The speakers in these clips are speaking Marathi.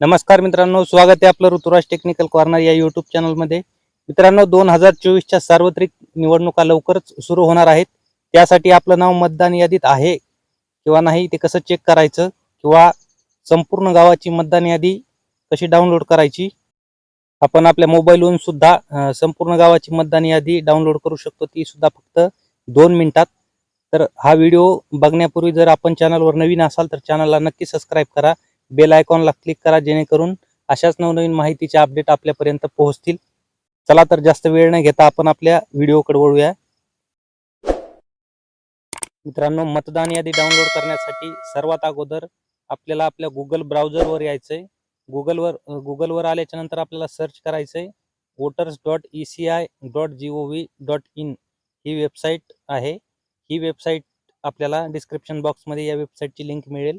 नमस्कार मित्रांनो स्वागत आहे आपलं ऋतुराज टेक्निकल कॉर्नर या युट्यूब चॅनलमध्ये मित्रांनो दोन हजार चोवीसच्या सार्वत्रिक निवडणुका लवकरच सुरू होणार आहेत. त्यासाठी आपलं नाव मतदान यादीत आहे किंवा नाही ते कसं चेक करायचं किंवा संपूर्ण गावाची मतदान यादी कशी डाउनलोड करायची आपण आपल्या मोबाईलवरून सुद्धा संपूर्ण गावाची मतदान यादी डाउनलोड करू शकतो. ती सुद्धा फक्त दोन मिनिटात. तर हा व्हिडिओ बघण्यापूर्वी जर आपण चॅनलवर नवीन असाल तर चॅनलला नक्की सबस्क्राईब करा. बेल आयकॉनला क्लिक करा जेणेकरून अशाच नवनवीन माहितीचे अपडेट आपल्यापर्यंत पोहोचतील. चला तर जास्त वेळ न घेता आपण आपल्या व्हिडिओकडे वळूया. मित्रांनो मतदान यादी डाउनलोड करण्यासाठी सर्वात अगोदर आपल्याला आपल्या गुगल ब्राउझरवर यायचंय. गुगलवर गुगलवर आल्याच्यानंतर आपल्याला सर्च करायचंय. Voters dot E C I dot G O V dot in he website आहे. ही वेबसाईट आपल्याला डिस्क्रिप्शन बॉक्समध्ये या वेबसाईटची लिंक मिळेल.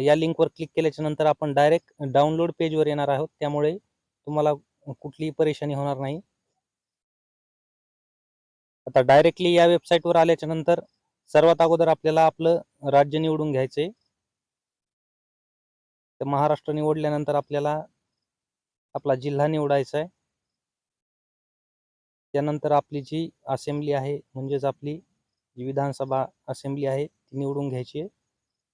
या लिंकवर क्लिक केल्याच्यानंतर आपण डायरेक्ट डाउनलोड पेजवर येणार आहोत. त्यामुळे तुम्हाला कुठलीही परेशानी होणार नाही. आता डायरेक्टली या वेबसाईटवर आल्याच्यानंतर सर्वात अगोदर आपल्याला आपलं राज्य निवडून घ्यायचे तर महाराष्ट्र निवडल्यानंतर आपल्याला आपला जिल्हा निवडायचा आहे. त्यानंतर आपली जी असेंब्ली आहे म्हणजेच आपली जी विधानसभा असेंब्ली आहे ती निवडून घ्यायची आहे.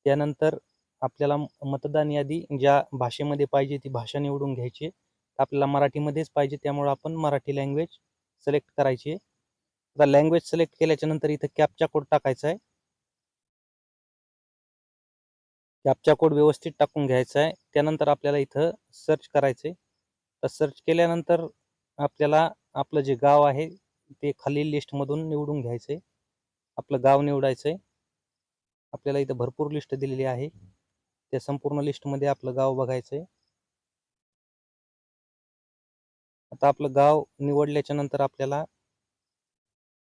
त्यानंतर आपल्याला मतदान यादी ज्या भाषेमध्ये पाहिजे ती भाषा निवडून घ्यायची आपल्याला मराठीमध्येच पाहिजे त्यामुळे आपण मराठी लँग्वेज सिलेक्ट करायची आता लँग्वेज सिलेक्ट केल्याच्यानंतर इथं कॅपचा कोड टाकायचा आहे. कॅपचा कोड व्यवस्थित टाकून घ्यायचा आहे. त्यानंतर आपल्याला इथं सर्च करायचं आहे तर सर्च केल्यानंतर आपल्याला आपलं जे गाव आहे ते खालील लिस्टमधून निवडून घ्यायचं आहे आपलं गाव निवडायचं आहे आपल्याला इथं भरपूर लिस्ट दिलेली आहे. त्या संपूर्ण लिस्टमध्ये आपलं गाव बघायचं आहे आता आपलं गाव निवडल्याच्या नंतर आपल्याला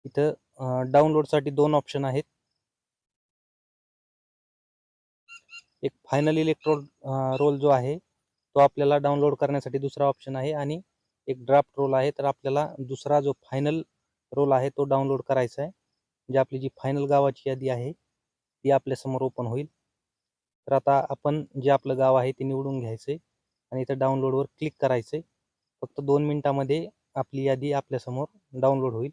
इथं डाउनलोडसाठी दोन ऑप्शन आहेत. एक फायनल इलेक्ट्रो रोल जो आहे तो आपल्याला डाउनलोड करण्यासाठी दुसरा ऑप्शन आहे आणि एक ड्राफ्ट रोल आहे. तर आपल्याला दुसरा जो फायनल रोल आहे तो डाउनलोड करायचा आहे. म्हणजे आपली जी फायनल गावाची यादी आहे ती आपल्यासमोर ओपन होईल. तर आता आपण जे आपलं गाव आहे ते निवडून घ्यायचं आहे आणि इथं डाउनलोडवर क्लिक करायचं आहे फक्त दोन मिनिटामध्ये आपली यादी आपल्यासमोर डाउनलोड होईल.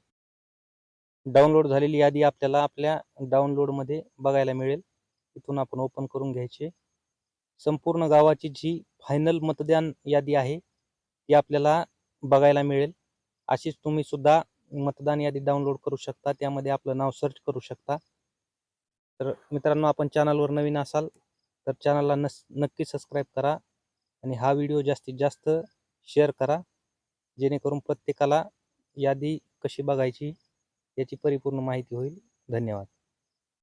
डाउनलोड झालेली यादी आपल्याला आपल्या डाउनलोडमध्ये बघायला मिळेल. इथून आपण ओपन करून घ्यायचे. संपूर्ण गावाची जी फायनल मतदान यादी आहे ती आपल्याला बघायला मिळेल. अशीच तुम्ही सुद्धा मतदान यादी डाउनलोड करू शकता. त्यामध्ये आपलं नाव सर्च करू शकता. तर मित्रांनो आपण चॅनलवर नवीन असाल तर चॅनलला नस नक्की सबस्क्राईब करा आणि हा व्हिडिओ जास्तीत जास्त शेअर करा जेणेकरून प्रत्येकाला यादी कशी बघायची याची परिपूर्ण माहिती होईल. धन्यवाद.